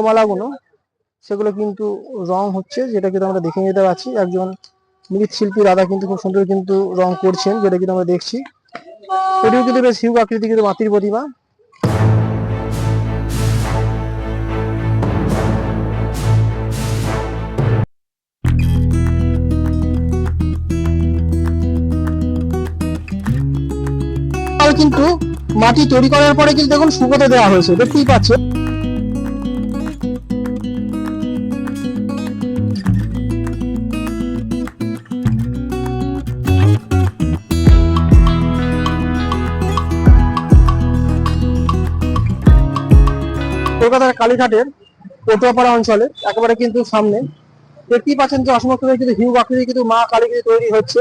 মুন্ডমালাগুলো সেগুলো কিন্তু রং হচ্ছে যেটা কিন্তু আমরা দেখে নিতে পারছি। একজন মৃৎশিল্পী দাদা কিন্তু খুব সুন্দর কিন্তু রং করছেন, যেটা কিন্তু আমরা দেখছি। এটিও কিন্তু বেশ হিউগ আকৃতি কিন্তু মাটির প্রতিমা। কিন্তু মাটি তৈরি করার পরে কিন্তু দেখুন শুকোতে দেওয়া হয়েছে, দেখতেই পাচ্ছেন। কলকাতার কালীঘাটের পটুয়াপাড়া অঞ্চলে, একেবারে কিন্তু সামনে। দেখতেই পাচ্ছেন যে অসংখ্য কিন্তু হিউ আকৃতি কিন্তু মা কালী কিন্তু তৈরি হচ্ছে।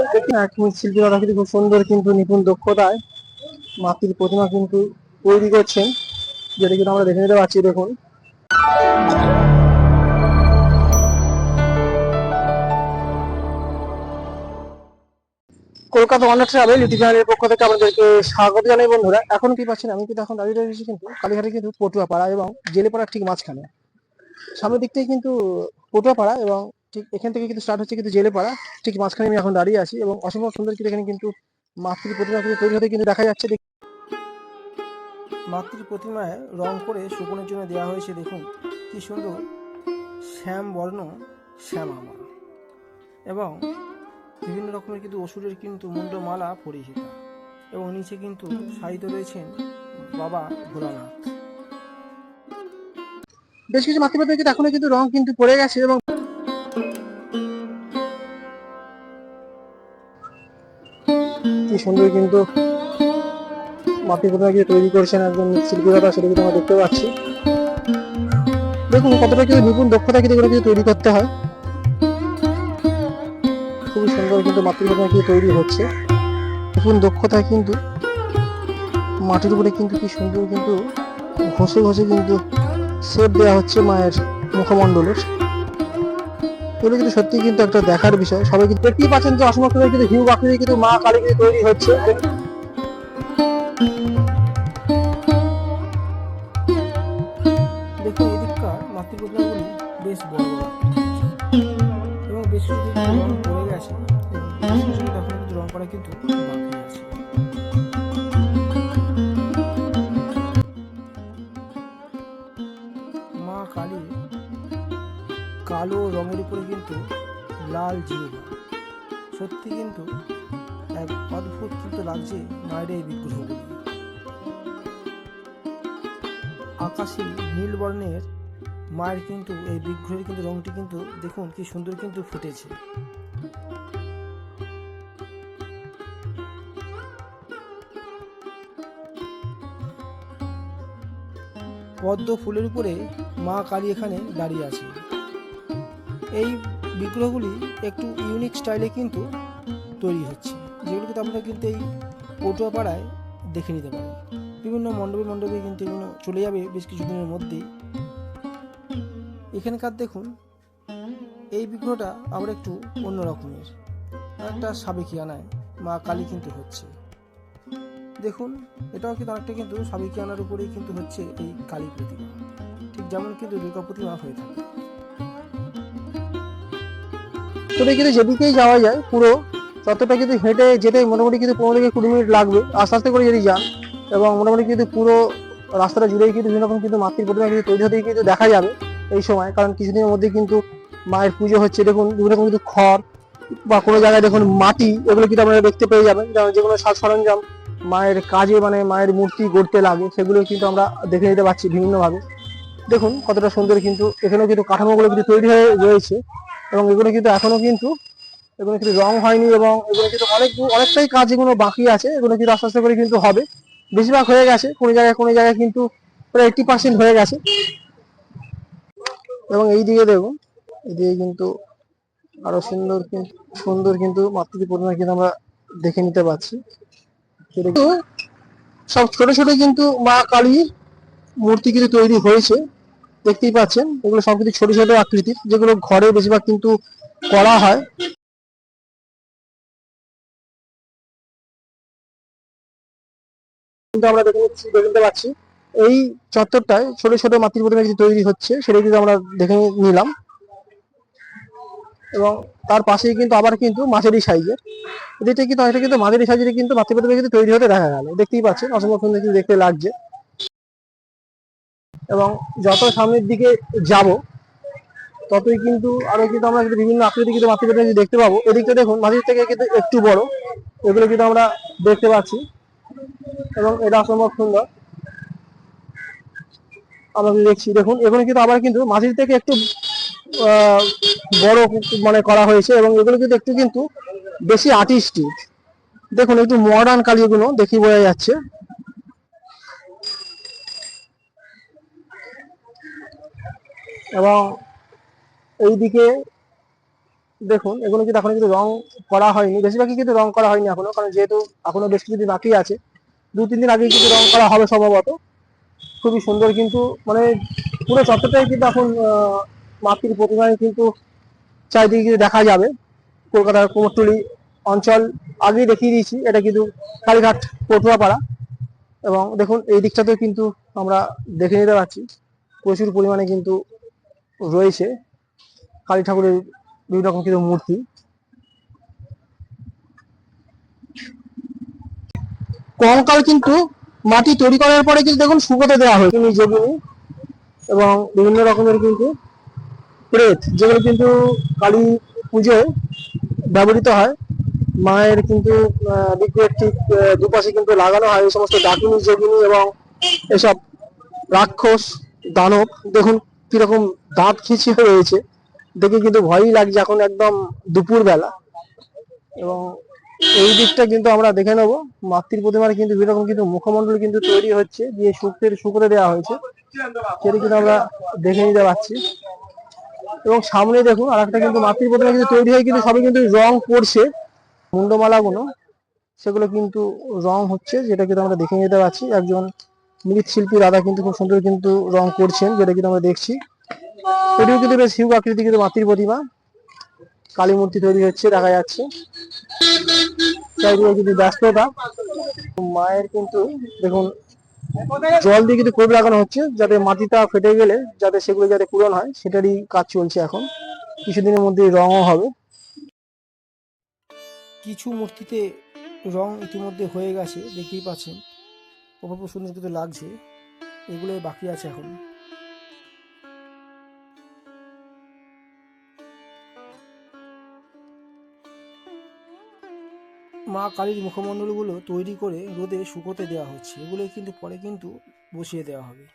শিল্পীরা কিন্তু খুব সুন্দর কিন্তু নিপুণ দক্ষতায় মাটির প্রতিমা কিন্তু তৈরি করছেন। যেটা কিন্তু আমরা দেখে নিতে পারছি, দেখুন। কলকাতা ওয়ান ট্রাভেল ইউটিউব চ্যানেলের পক্ষ থেকে আপনাদেরকে স্বাগত জানাই বন্ধুরা। এখন কি পাচ্ছেন? আমি কিন্তু এখন দাঁড়িয়ে রয়েছি কিন্তু কালীঘাটে কিন্তু পটুয়াপাড়া এবং জেলেপাড়ার ঠিক মাঝখানে। সামনের দিক থেকে কিন্তু পটুয়াপাড়া এবং ঠিক এখান থেকে কিন্তু স্টার্ট হচ্ছে কিন্তু জেলেপাড়া। ঠিক মাঝখানে আমি এখন দাঁড়িয়ে আছি এবং অসম্ভব সুন্দর কিন্তু এখানে কিন্তু মাতৃ প্রতিমা কিন্তু তৈরি হতে কিন্তু দেখা যাচ্ছে। মাতৃ প্রতিমায় রং করে শুকনোর জন্য দেওয়া হয়েছে, দেখুন। কি সুন্দর। শ্যাম বর্ণ শ্যামামা এবং বিভিন্ন রকমের কিন্তু অসুরের কিন্তু মুন্ডমালা পরিহিত। এবং নিচে কিন্তু সাহিত্য রয়েছেন বাবা ভোলানাথ। বেশ কিছু মাতৃপ্রতিমা কিন্তু এখনও কিন্তু রং কিন্তু পড়ে গেছে এবং কি সুন্দর কিন্তু মাটি প্রতিমা কিন্তু তৈরি করছেন একজন শিল্পী দাদা সেটা কিন্তু আমরা দেখতে পাচ্ছি। দেখুন, কতটা কিন্তু নিপুণ দক্ষতা কিন্তু এগুলো কিন্তু তৈরি করতে হয়। খুবই সুন্দর কিন্তু প্রতিমা কিন্তু তৈরি হচ্ছে। নিপুণ দক্ষতা কিন্তু মাটির উপরে কিন্তু কি সুন্দর কিন্তু ঘষে ঘষে কিন্তু সেপ দেওয়া হচ্ছে মায়ের মুখমণ্ডলের। এগুলো কিন্তু সত্যি কিন্তু একটা দেখার বিষয়। সবাই কিন্তু দেখতেই পাচ্ছেন যে অসংখ্য কিন্তু হিউ আকৃতি কিন্তু মা কালী কিন্তু তৈরি হচ্ছে। বেশ বড় এবং বেশ মা কালী রঙের উপরে কিন্তু লাল জিহ্বা। সত্যি কিন্তু এক অদ্ভুত কিন্তু লাগছে মায়ের এই বিগ্রহগুলি। আকাশি নীল বর্ণের মায়ের কিন্তু এই বিগ্রহের কিন্তু রংটি কিন্তু দেখুন কি সুন্দর কিন্তু ফুটেছে। পদ্ম ফুলের উপরে মা কালী এখানে দাঁড়িয়ে আছে। এই বিগ্রহগুলি একটু ইউনিক স্টাইলে কিন্তু তৈরি হচ্ছে। যেগুলো কিন্তু আমরা কিন্তু এই পটুয়াপাড়ায় দেখে নিতে পারি। বিভিন্ন মণ্ডপে মণ্ডপে কিন্তু এগুলো চলে যাবে বেশ কিছুদিনের মধ্যেই এখানকার দেখুন, এই বিগ্রহটা আবার একটু অন্য রকমের একটা সাবেকিয়ানায় মা কালী কিন্তু হচ্ছে। দেখুন, এটাও কিন্তু অনেকটা কিন্তু সাবেকিয়ানার উপরেই কিন্তু হচ্ছে এই কালী প্রতিমা। ঠিক যেমন কিন্তু দুর্গা প্রতিমা হয়ে থাকে। তবে কিন্তু যেদিকেই যাওয়া যায়, পুরো ততটা কিন্তু হেঁটে যেতে মোটামুটি কিন্তু পনেরো থেকে কুড়ি মিনিট লাগবে। আস্তে আস্তে করে যদি যান, এবং মোটামুটি কিন্তু পুরো রাস্তাটা জুড়েই কিন্তু বিভিন্ন রকম কিন্তু মাতৃ প্রতিমা কিন্তু তৈরি হতেই কিন্তু দেখা যাবে এই সময়। কারণ কিছুদিনের মধ্যে কিন্তু মায়ের পুজো হচ্ছে, দেখুন, বিভিন্ন রকম কিন্তু খড় বা কোনো জায়গায় দেখুন মাটি, এগুলো কিন্তু আপনারা দেখতে পেয়ে যাবেন। যেমন যে কোনো সাজ সরঞ্জাম মায়ের কাজে মানে মায়ের মূর্তি গড়তে লাগে, সেগুলো কিন্তু আমরা দেখে নিতে পারছি বিভিন্নভাবে। দেখুন কতটা সুন্দর কিন্তু এখানেও কিন্তু কাঠামোগুলো কিন্তু তৈরি হয়ে রয়েছে এবং এগুলো কিন্তু এখনও কিন্তু এগুলো কিন্তু রং হয়নি এবং এগুলো কিন্তু অনেক অনেকটাই কাজ এগুলো বাকি আছে, এগুলো কিন্তু আস্তে আস্তে করে কিন্তু হবে। বেশিরভাগ হয়ে গেছে, কোনো জায়গায় কোনো জায়গায় কিন্তু প্রায় এইটি পার্সেন্ট হয়ে গেছে। এবং এই দিকে দেখুন এদিকে কিন্তু আরও সুন্দর কিন্তু সুন্দর কিন্তু মাতৃ কিন্তু আমরা দেখে নিতে পারছি। কিন্তু সব ছোট ছোট কিন্তু মা কালী মূর্তি কিন্তু তৈরি হয়েছে, দেখতেই পাচ্ছেন। এগুলো সব কিছু ছোট ছোট আকৃতির, যেগুলো ঘরে বেশিরভাগ কিন্তু করা হয়। কিন্তু আমরা দেখে নিচ্ছি, দেখে নিতে পাচ্ছি। এই চত্বরটায় ছোট ছোট মাতৃ কিছু তৈরি হচ্ছে সেটা কিন্তু আমরা দেখে নিলাম। এবং তার পাশেই কিন্তু আবার কিন্তু মাঝারি সাইজের। এদিকটা কিন্তু অনেকটা কিন্তু মাঝারি সাইজের কিন্তু মাতৃ প্রতিমা কিন্তু তৈরি হতে দেখা গেল। দেখতেই পাচ্ছেন, অসম্ভব সুন্দর কিন্তু দেখতে লাগছে। এবং যত সামনের দিকে যাব, ততই কিন্তু আরও কিন্তু আমরা কিন্তু বিভিন্ন আকৃতি কিন্তু মাতৃ প্রতিমা দেখতে পাবো। এদিকটা দেখুন, মাঝির থেকে কিন্তু একটু বড়। এগুলো কিন্তু আমরা দেখতে পাচ্ছি। এবং এটা অসম্ভব সুন্দর। আমরা দেখছি, দেখুন, এগুলো কিন্তু আবার কিন্তু মাঝির থেকে একটু বড় মানে করা হয়েছে এবং এগুলো কিন্তু একটু কিন্তু বেশি আর্টিস্টিক দেখুন, একটু মডার্ন কালি এগুলো দেখি বোঝা যাচ্ছে। এবং এইদিকে দেখুন, এগুলো কিন্তু এখনও কিন্তু রং করা হয়নি। বেশিরভাগই কিন্তু রং করা হয়নি এখনও, কারণ যেহেতু এখনও বেশ কিছুদিন বাকি আছে, দু, তিন দিন আগে কিন্তু রং করা হবে সম্ভবত। খুবই সুন্দর কিন্তু মানে পুরো চত্বরটাই কিন্তু এখন মাতৃ প্রতিমায় কিন্তু চারিদিকে দেখা যাবে। কলকাতার কুমোরটুলি অঞ্চল আগেই দেখিয়ে দিয়েছি, এটা কিন্তু কালীঘাট পটুয়াপাড়া। এবং দেখুন, এই দিকটাতেও কিন্তু আমরা দেখে নিতে পারছি, প্রচুর পরিমাণে কিন্তু রয়েছে কালী ঠাকুরের বিভিন্ন রকম কিন্তু মূর্তি। কঙ্কাল কিন্তু মাটি তৈরি করার পরে কিন্তু দেখুন শুকোতে দেওয়া হয় এবং বিভিন্ন রকমের কিন্তু প্রেত, যেগুলো কিন্তু কালী পুজোয় ব্যবহৃত হয়। মায়ের কিন্তু বিগ্রহের ঠিক দুপাশে কিন্তু লাগানো হয় এই সমস্ত ডাকিনী, যোগিনী এবং এসব রাক্ষস, দানব। দেখুন কীরকম দাঁত খিচিয়ে রয়েছে। দেখে কিন্তু ভয়ই লাগছে এখন একদম দুপুর বেলা এবং এই দিকটা কিন্তু আমরা দেখে নেব। মাতৃ প্রতিমার কিন্তু বিভিন্ন রকম কিন্তু মুখমণ্ডল কিন্তু তৈরি হচ্ছে, দিয়ে শুকতে শুকতে দেওয়া হয়েছে। সেটা কিন্তু আমরা দেখে নিতে পারছি। এবং সামনে দেখুন আর একটা কিন্তু মাতৃ প্রতিমা কিন্তু তৈরি হয়ে কিন্তু সবই কিন্তু রং পড়ছে মুন্ডমালাগুলো, সেগুলো কিন্তু রং হচ্ছে, যেটা কিন্তু আমরা দেখে নিতে পারছি। একজন মৃৎশিল্পী দাদা কিন্তু খুব সুন্দর কিন্তু রং করছেন, যেটা কিন্তু আমরা দেখছি। এটিও কিন্তু বেশ হিউগ আকৃতি কিন্তু মাতৃ প্রতিমা। কালী মূর্তি তৈরি হচ্ছে, দেখা যাচ্ছে। কিন্তু ব্যস্ততা। মায়ের কিন্তু দেখুন জল দিয়ে কিন্তু কোপ লাগানো হচ্ছে, যাতে মাটিটা ফেটে গেলে, যাতে সেগুলো যাতে পূরণ হয়, সেটারই কাজ চলছে এখন। কিছুদিনের মধ্যে রঙও হবে। কিছু মূর্তিতে রং ইতিমধ্যে হয়ে গেছে, দেখতেই পাচ্ছেন। অপূর্ব সুন্দর কিন্তু লাগছে, এগুলোই বাকি আছে এখন। মা কালীর মুখমণ্ডলগুলো তৈরি করে রোদে শুকোতে দেওয়া হচ্ছে। এগুলো কিন্তু পরে কিন্তু বসিয়ে দেওয়া হবে।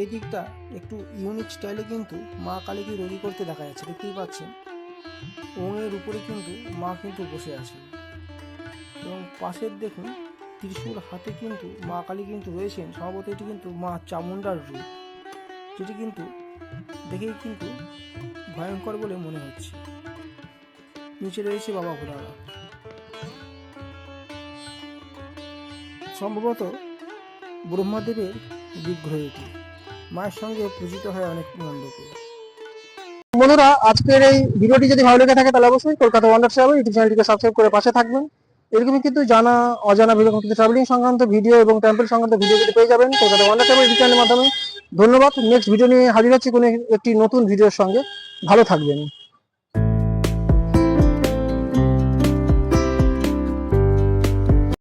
এই দিকটা একটু ইউনিক স্টাইলে কিন্তু মা কালীকে তৈরি করতে দেখা যাচ্ছে। দেখতেই পাচ্ছেন, ওঙের উপরে কিন্তু মা কিন্তু বসে আছে এবং পাশের দেখুন, ত্রিশূল হাতে কিন্তু মা কালী কিন্তু রয়েছেন। সম্ভবত এটি কিন্তু মা চামুন্ডার রূপ। যেটি কিন্তু দেখেই কিন্তু ভয়ঙ্কর বলে মনে হচ্ছে। নিচে রয়েছে বাবা ভোলানাথ। সম্ভবত ব্রহ্মাদেবের বিগ্রহ এটি মায়ের সঙ্গে পূজিত হয় অনেক মণ্ডপে। বন্ধুরা, আজকের এই ভিডিওটি যদি ভালো লেগে থাকে, তাহলে অবশ্যই কলকাতা ওয়ান্ডার ট্রাভেল ইউটিউব চ্যানেলটিকে সাবস্ক্রাইব করে পাশে থাকবেন। এরকমই কিন্তু জানা, অজানা বিভিন্ন ট্রাভেলিং সংক্রান্ত ভিডিও এবং টেম্পল সংক্রান্ত ভিডিও পেয়ে যাবেন, কলকাতা ওয়ান্ডার ট্রাভেল ইউটিউব চ্যানেলের মাধ্যমে ধন্যবাদ। নেক্সট ভিডিও নিয়ে হাজির হচ্ছি কোনো একটি নতুন ভিডিওর সঙ্গে। ভালো থাকবেন।